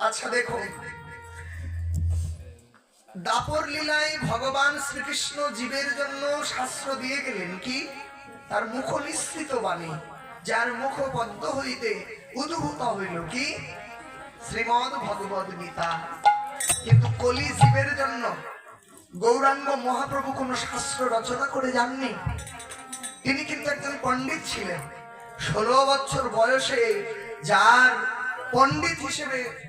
আচ্ছা দেখো দাপর লীলায় ভগবান শ্রীকৃষ্ণ জীবের জন্য শাস্ত্র দিয়ে গেলেন কি? তার মুখ নিঃসৃত বাণী, যার মুখ পদ্ম হইতে উদ্ভূত হইল কি? শ্রীমদ ভগবদ গীতা। কিন্তু কলি জীবের জন্য গৌরাঙ্গ মহাপ্রভু কোন শাস্ত্র রচনা করে যাননি। তিনি কিন্তু একজন পণ্ডিত ছিলেন। ষোলো বছর বয়সে যার পণ্ডিত হিসেবে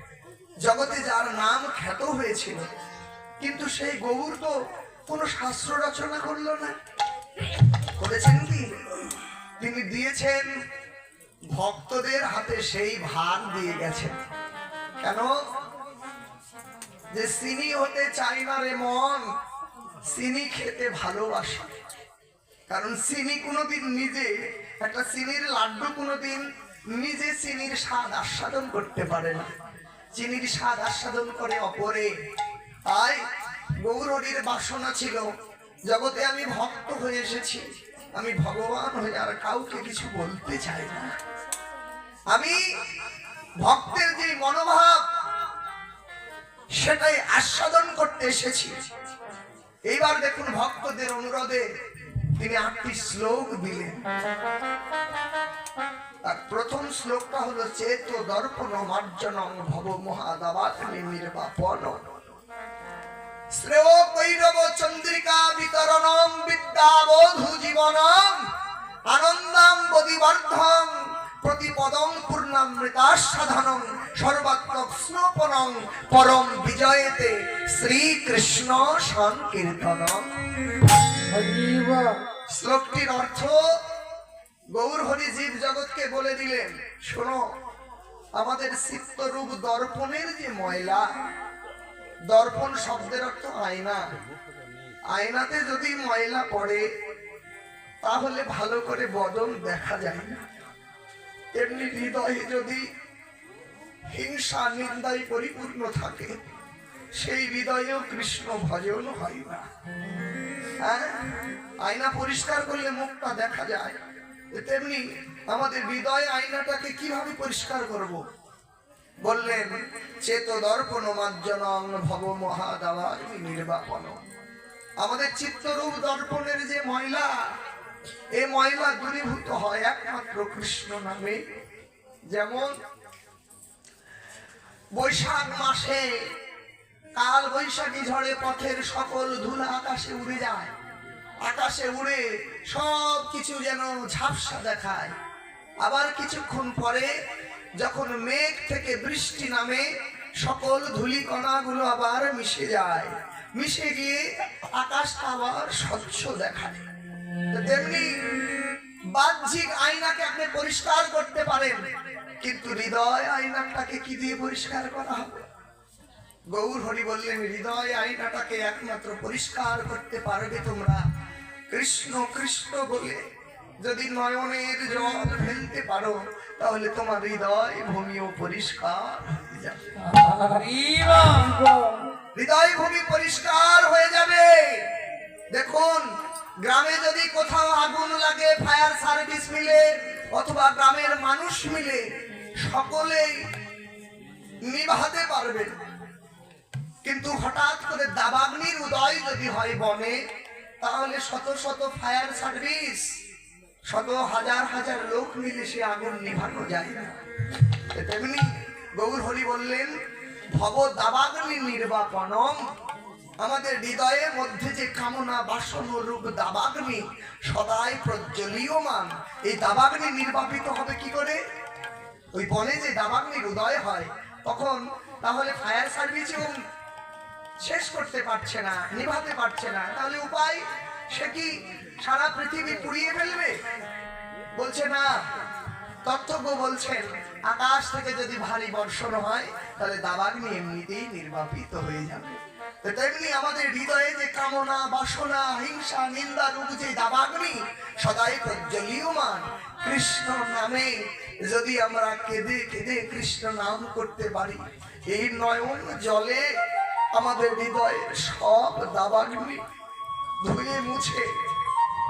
জগতে যার নাম খ্যাত হয়েছিল, কিন্তু সেই গৌর তো কোনো শাস্ত্র রচনা করল না। করেছেন কি, তিনি দিয়েছেন, ভক্তদের হাতে সেই ভার দিয়ে গেছেন। কেন? যে চিনি হতে চাই না রে মন চিনি খেতে ভালোবাসে। কারণ চিনি কোনোদিন নিজে, একটা চিনির লাড্ডু কোনোদিন নিজে চিনির স্বাদ আস্বাদন করতে পারে না। চিনির স্বাদ আস্বাদন করে অপরে, তাই গৌরীর বাসনা ছিল, জগতে আমি ভক্ত হয়ে এসেছি। আমি ভগবান হয়ে আর কাউকে কিছু বলতে চাই না। আমি ভক্তের যে মনোভাব, সেটাই আস্বাদন করতে এসেছি। এইবার দেখুন ভক্তদের অনুরোধে তিনি আটটি শ্লোক দিলেন। তার প্রথম শ্লোকটা হলো চেত দর্পণ মার্জনং ভব মহাদাবাত নির্বাপন। শ্রেয় কৈরব চন্দ্রিকা বিতরণম বিদ্যাবোধু জীবনম আনন্দম বদিবর্ধম প্রতিপদং পূর্ণামৃতাসাধনং সর্বাত্মক স্নোপনং পরম বিজয়েতে শ্রীকৃষ্ণ সংকীর্তনম। শ্লোকটির অর্থ গৌর হরি জীব জগৎকে বলে দিলেন, শোনো, আমাদের চিত্তরূপ দর্পণের যে ময়লা, দর্পণ শব্দের অর্থ আয়না। আয়নাতে যদি ময়লা পড়ে, তাহলে ভালো করে বদন দেখা যায় না। এমনি হৃদয়ে যদি হিংসা নিন্দায় পরিপূর্ণ থাকে, সেই হৃদয়েও কৃষ্ণ ভজন হয় না। হ্যাঁ? আয়না পরিষ্কার করলে মুখটা দেখা যায়। তেমনি আমাদের হৃদয় আয়নাটাকে কীভাবে পরিষ্কার করব? বললেন চেত দর্পণ মার্জনং ভব মহাদাবার নির্বাপন। আমাদের চিত্তরূপ দর্পণের যে ময়লা এই ময়লা দূরীভূত হয় একমাত্র কৃষ্ণ নামে। যেমন, বৈশাখ মাসে কাল বৈশাখী ঝড়ে পথের সকল ধুলা আকাশে উড়ে যায়। আকাশে উড়ে সব কিছু যেন ঝাপসা দেখায়। আবার কিছুক্ষণ পরে যখন মেঘ থেকে বৃষ্টি নামে, সকল ধুলি কণাগুলো আবার মিশে যায়। মিশে গিয়ে আকাশটা আবার স্বচ্ছ দেখায়। তেমনি বাহ্যিক আয়নাকে আপনি পরিষ্কার করতে পারেন, কিন্তু হৃদয় আয়নাটাকে কি দিয়ে পরিষ্কার করা হবে? গৌর হরি বললেন, হৃদয় আয়নাটাকে একমাত্র পরিষ্কার করতে পারবে তোমরা। কৃষ্ণ কৃষ্ণ বলে। যদি নয়নের জল ফেলতে পারো, তাহলে তোমার হৃদয় ভূমিও পরিষ্কার হৃদয় ভূমি পরিষ্কার হয়ে যাবে। দেখুন, গ্রামে যদি কোথাও আগুন লাগে, ফায়ার সার্ভিস মিলে, অথবা গ্রামের মানুষ মিলে সকলেই নিভাতে পারবে। কিন্তু হঠাৎ করে দাবাগ্নির উদয় যদি হয় বনে তাহলে শত শত ফায়ার সার্ভিস, শত হাজার হাজার লোক মিলে সে আগুন নিভানো যায় না। তেমনি গৌর হরি বললেন, ভব দাবাগ্নি নির্বাপনম। আমাদের হৃদয়ের মধ্যে যে কামনা, বাসন, রূপ দাবাগ্নি সদাই প্রজ্বলীয়মান। এই দাবাগ্নি নির্বাপিত হবে কি করে? ওই বনে যে দাবাগ্নির উদয় হয়, তখন তাহলে ফায়ার সার্ভিসেও শেষ করতে পারছে না, নিভাতে পারছে না। তাহলে উপায় সে কি সারা পৃথিবী পুড়িয়ে ফেলবে? বলছে, না। তত্ত্বজ্ঞ বলছেন, আকাশ থেকে যদি ভারী বর্ষণ হয়, তাহলে দাবাগ্নি এমনিতেই নির্বাপিত হয়ে যাবে। তেমনি আমাদের হৃদয়ে যে কামনা, বাসনা, হিংসা, নিন্দা, রূপ যে দাবাগ্নি, সদাই প্রজ্বলীয়মান। কৃষ্ণ নামে যদি আমরা কেঁদে কেঁদে কৃষ্ণ নাম করতে পারি, এই নয়ন জলে আমাদের হৃদয়ের সব দাবাগ্নি ধুয়ে মুছে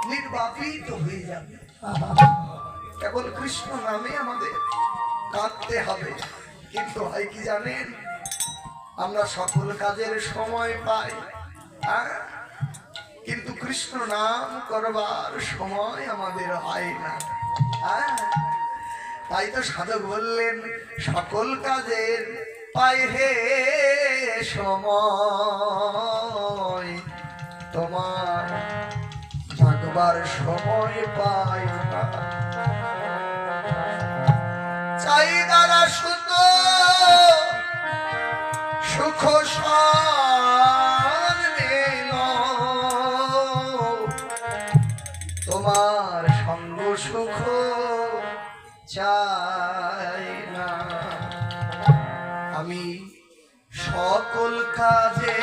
নির্বাপিত হয়ে যাবে কেবল কৃষ্ণ নামে আমাদের কাঁদতে হবে কিন্তু হয় কি জানেন আমরা সকল কাজের সময় পাই? কিন্তু কৃষ্ণ নাম করবার সময় আমাদের হয় না? তাই তো সাধক বললেন, সকল কাজের পাই হে সময়, তোমার জাগবার সময় পাই চাই দ্বারা সুত সুখ তোমার সঙ্গ সুখ চাই না। আমি সকল কাজে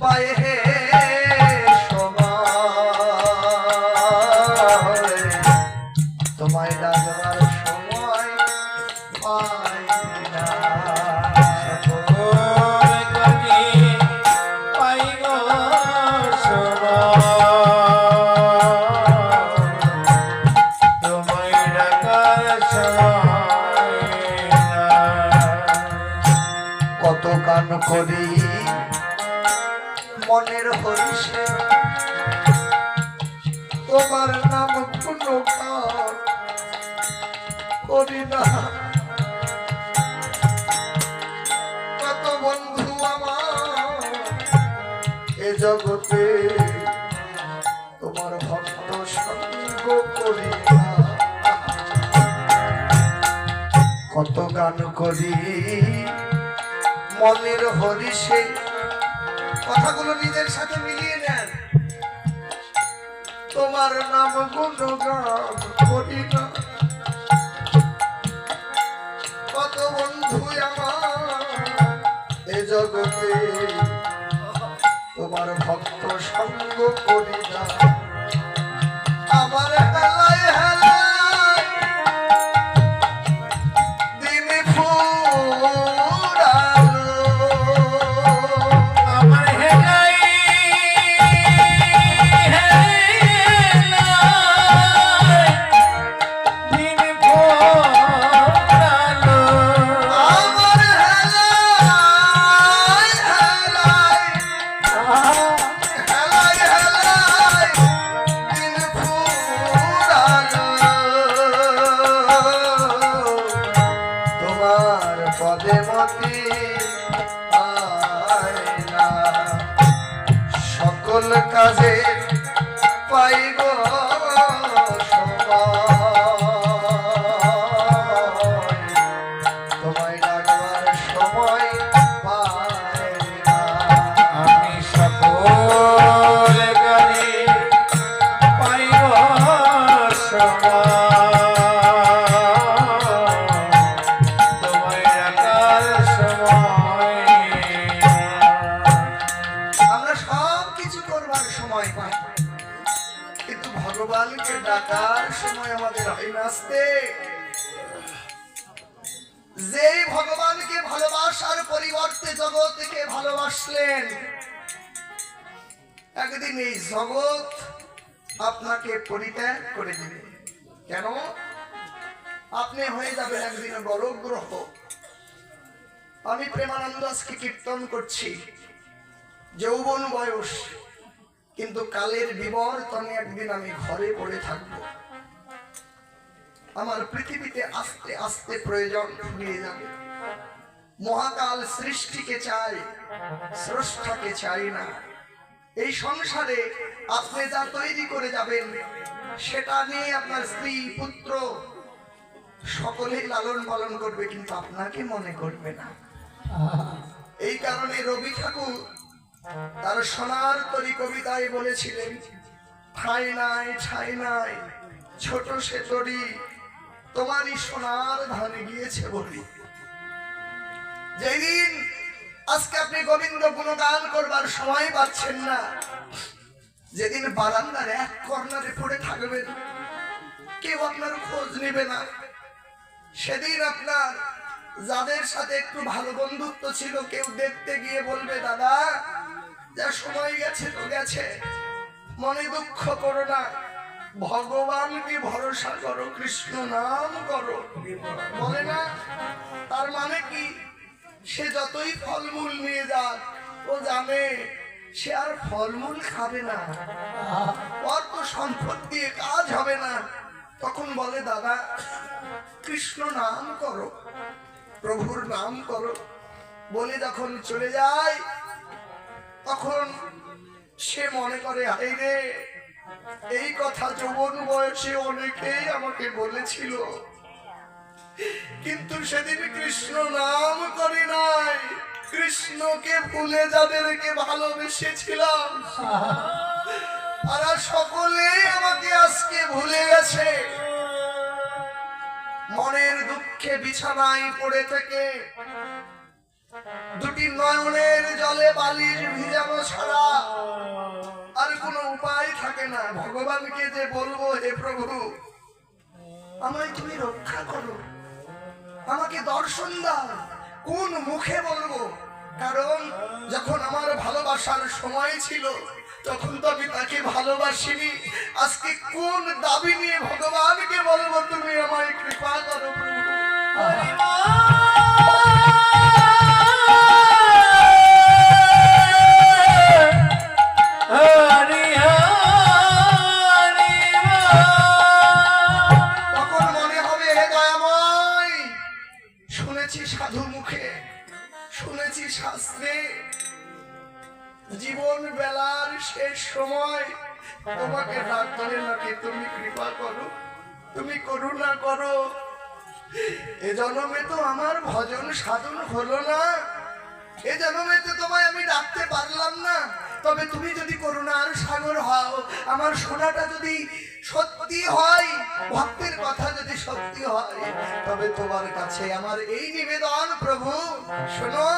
পাই তোমার নাম কোনো করি না। কত বন্ধু আমার এ জগতে, তোমার ভক্ত সঙ্গ করি না। কত গান করি, মনের হরিষে, কথাগুলো নিজের সাথে মিলিয়ে তোমার নাম গুণগান করি না। কত বন্ধু আমার এ জগতে, তোমার ভক্ত সঙ্গ করি না। মতি সকল কাজে ভগবানকে ডাকার সময় আমাদের হয় আসতে। যেই ভগবানকে ভালোবাসার পরিবর্তে জগৎকে ভালোবাসলেন, একদিন এই জগৎ আপনাকে পরিত্যাগ করে দিবে। কেন? আপনি হয়ে যাবেন একদিন বড় গ্রহ আমি প্রেমানন্দ দাসকে কীর্তন করছি। যৌবন বয়স কিন্তু কালের বিবর্তনে একদিন আমি ঘরে পড়ে থাকব। আমার পৃথিবীতে আস্তে আস্তে প্রয়োজন ফুরিয়ে যাবে। মহাকাল সৃষ্টিকে চাই স্রষ্টাকে চাই না। এই সংসারে আপনি যা তৈরি করে যাবেন সেটা নিয়ে আপনার স্ত্রী পুত্র সকলেই লালন পালন করবে কিন্তু আপনাকে মনে করবে না। এই কারণে রবি ঠাকুর তার সোনার তরি কবিতায় বলেছিলেন, ঠাই নাই ঠাই নাই, ছোট সে তরি, তোমারই সোনার ধান গিয়েছে বলি। যেদিন আজকে আপনি গোবিন্দ গুণগান করবার সময় পাচ্ছেন না, যেদিন বারান্দার এক কর্নারে পড়ে থাকবেন, কেউ আপনার খোঁজ নেবে না। সেদিন আপনার যাদের সাথে একটু ভালো বন্ধুত্ব ছিল, কেউ দেখতে গিয়ে বলবে, দাদা যা সময় গেছে তো গেছে। মনে দুঃখ করো না। ভগবানকে ভরসা করো? কৃষ্ণ নাম করো। বলে না? তার মানে কি? সে যতই ফলমূল নিয়ে যাক, ও জানে সে আর ফলমূল খাবে না। তো সম্পদ দিয়ে কাজ হবে না। তখন বলে, দাদা, কৃষ্ণ নাম করো, প্রভুর নাম করো। বলে যখন চলে যায় তখন সে মনে করে, আরে রে, এই কথা যৌবন বয়সে অনেকেই আমাকে বলেছিল। কিন্তু সেদিন কৃষ্ণ নাম করি নাই। কৃষ্ণকে ভুলে যাদেরকে ভালোবেসেছিলাম, তারা সকলে আমাকে আজকে ভুলে গেছে। মনের দুঃখে বিছানায় পড়ে থেকে দুটি নয়নের জলে বালিশ ভিজানো ছাড়া আর কোনো উপায় থাকে না। ভগবানকে যে বলব, হে প্রভু, আমায় তুমি রক্ষা করো। আমাকে দর্শন দাও। কোন মুখে বলব? কারণ যখন আমার ভালোবাসার সময় ছিল, তখন তো আমি তাকে ভালোবাসিনি। আজকে কোন দাবি নিয়ে ভগবানকে বলব, তুমি আমায় কৃপা করো প্রভু। জীবন বেলার শেষ সময়, তোমাকে ডাক্তারে নাকি তুমি কৃপা করো, তুমি করুণা করো। এ জন্মে তো আমার ভজন সাধন হলো না, এ জন্মে তো তোমায় আমি ডাকতে পারলাম না। তবে তুমি যদি করুণার সাগর হও, আমার শোনাটা যদি সত্যি হয়, ভক্তের কথা যদি সত্যি হয়, তবে তোমার কাছে আমার এই নিবেদন, প্রভু, শোনো,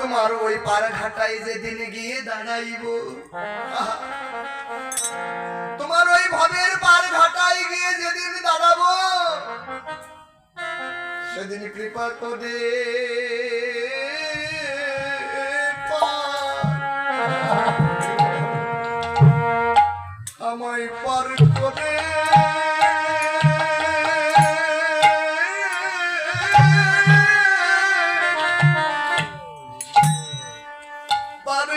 তোমার ওই পার ঘাটায় যেদিন গিয়ে দাঁড়াইব, তোমার ওই ভবের পার ঘাটায় গিয়ে যেদিন দাঁড়াবো, সেদিন কৃপা করে আমায় পার করে। পার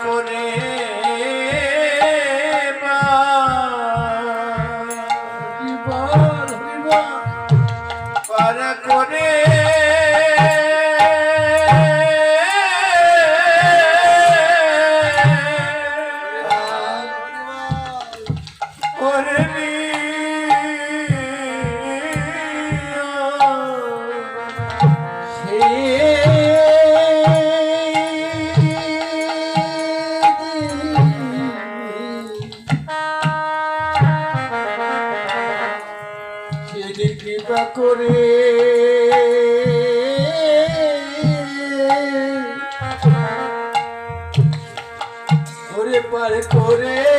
করে কৃপা করে। পার করে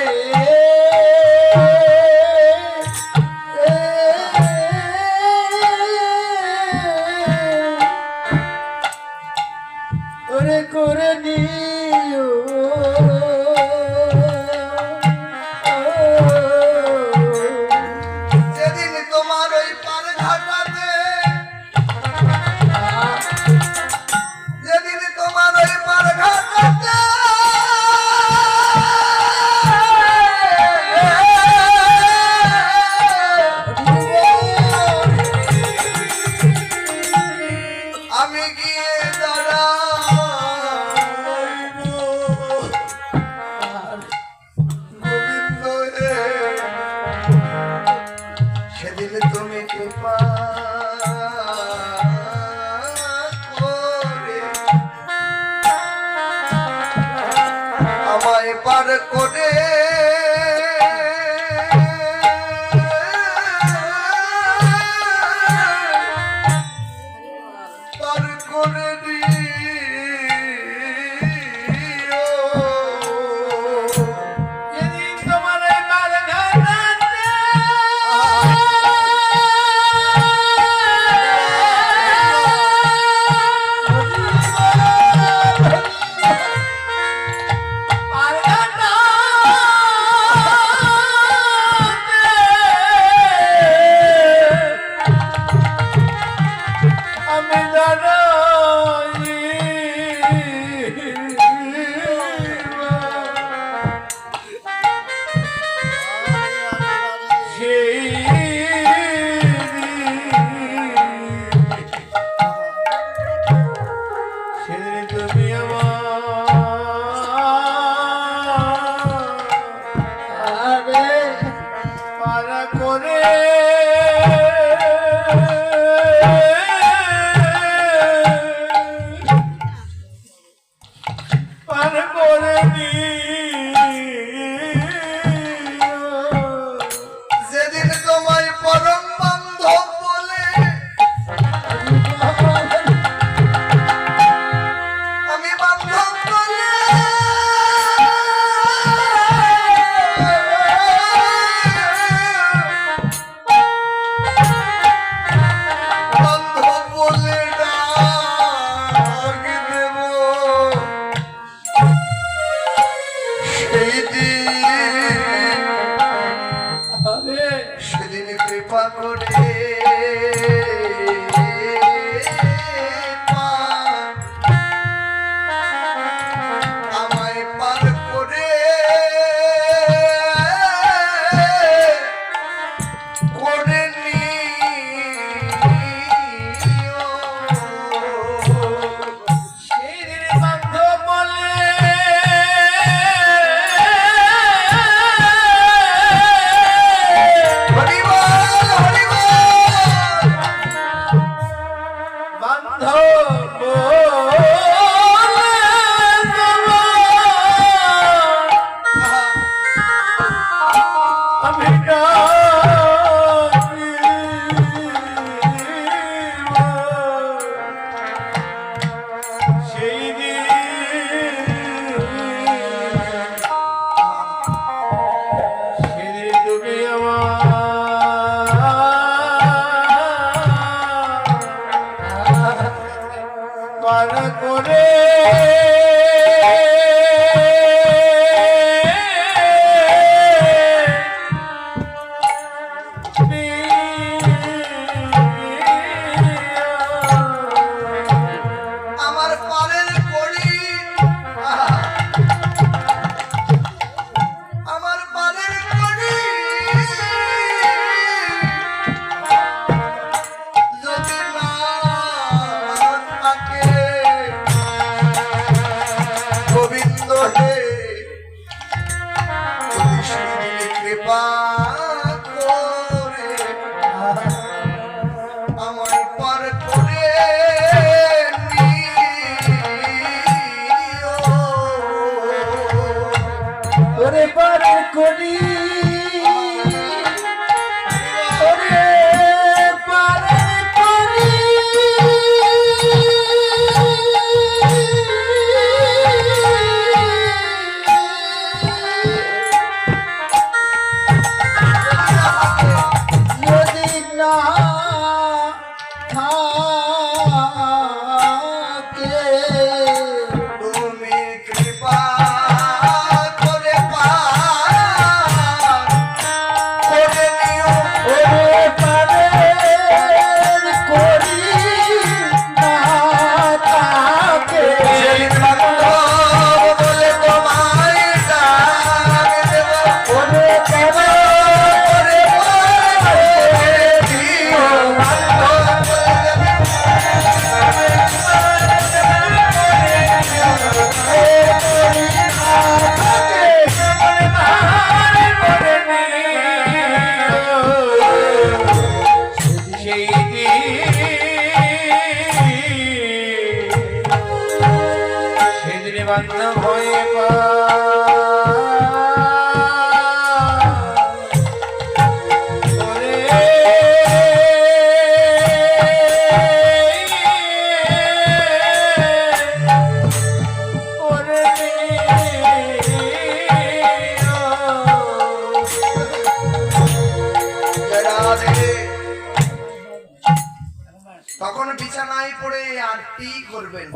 টি করবেন।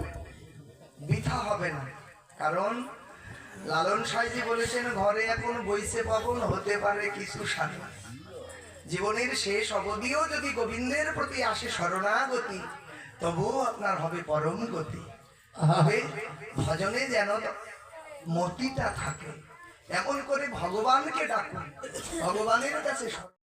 বৃথা হবে না। কারণ লালন সাইজি বলেছেন, ঘরে এখন বইসে পাবন, হতে পারে কিছু সাধনা জীবনের শেষ অবধিও যদি গোবিন্দের প্রতি আসে শরণাগতি, তবুও আপনার হবে পরম গতি। তবে ভজনে যেন মতিটা থাকে, এমন করে ভগবানকে ডাকুন। ভগবানের কাছে